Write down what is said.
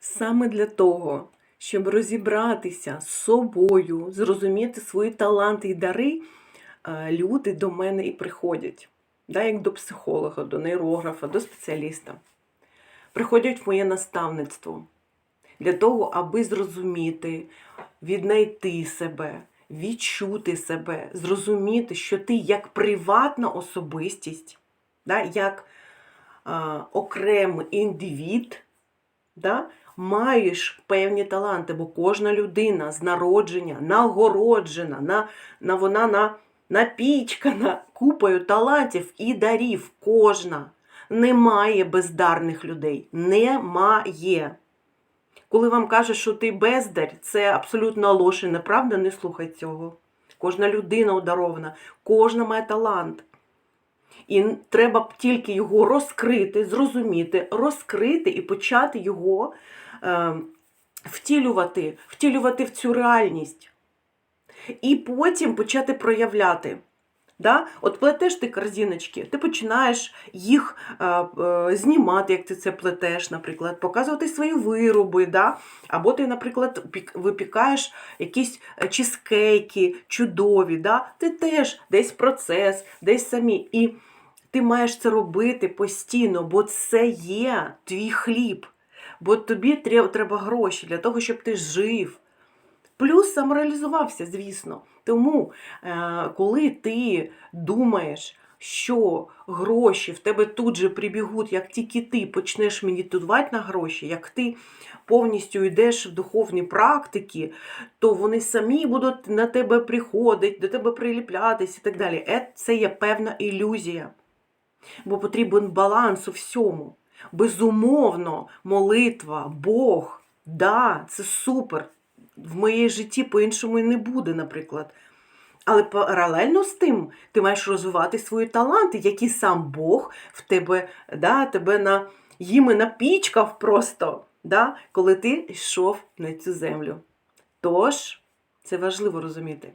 Саме для того, щоб розібратися з собою, зрозуміти свої таланти і дари, е, люди до мене і приходять, да, як до психолога, до нейрографа, до спеціаліста. Приходять в моє наставництво для того, аби зрозуміти, віднайти себе, відчути себе, зрозуміти, що ти як приватна особистість, да, як а, окремий індивід, да, маєш певні таланти, бо кожна людина з народження нагороджена, на, на, вона на, напічкана купою талантів і дарів. Кожна. Немає бездарних людей. Немає. Коли вам кажуть, що ти бездар, це абсолютно ложь і неправда, не слухай цього. Кожна людина одарована, кожна має талант. І треба тільки його розкрити, зрозуміти, розкрити і почати його втілювати, втілювати в цю реальність. І потім почати проявляти. Да? От плетеш ти корзиночки, ти починаєш їх е, е, знімати, як ти це плетеш, наприклад, показувати свої вироби. Да? Або ти, наприклад, випікаєш якісь чизкейки чудові. Да? Ти теж десь процес, десь самі. І ти маєш це робити постійно, бо це є твій хліб. Бо тобі треба гроші для того, щоб ти жив. Плюс самореалізувався, звісно. Тому, е, коли ти думаєш, що гроші в тебе тут же прибігуть, як тільки ти почнеш медитувати на гроші, як ти повністю йдеш в духовні практики, то вони самі будуть на тебе приходити, до тебе приліплятись і так далі. Е, Це є певна ілюзія. Бо потрібен баланс у всьому. Безумовно, молитва, Бог, да, це супер. В моїй житті по-іншому і не буде, наприклад. Але паралельно з тим ти маєш розвивати свої таланти, які сам Бог в тебе, да, тебе на, їми напічкав просто, да, коли ти йшов на цю землю. Тож, це важливо розуміти.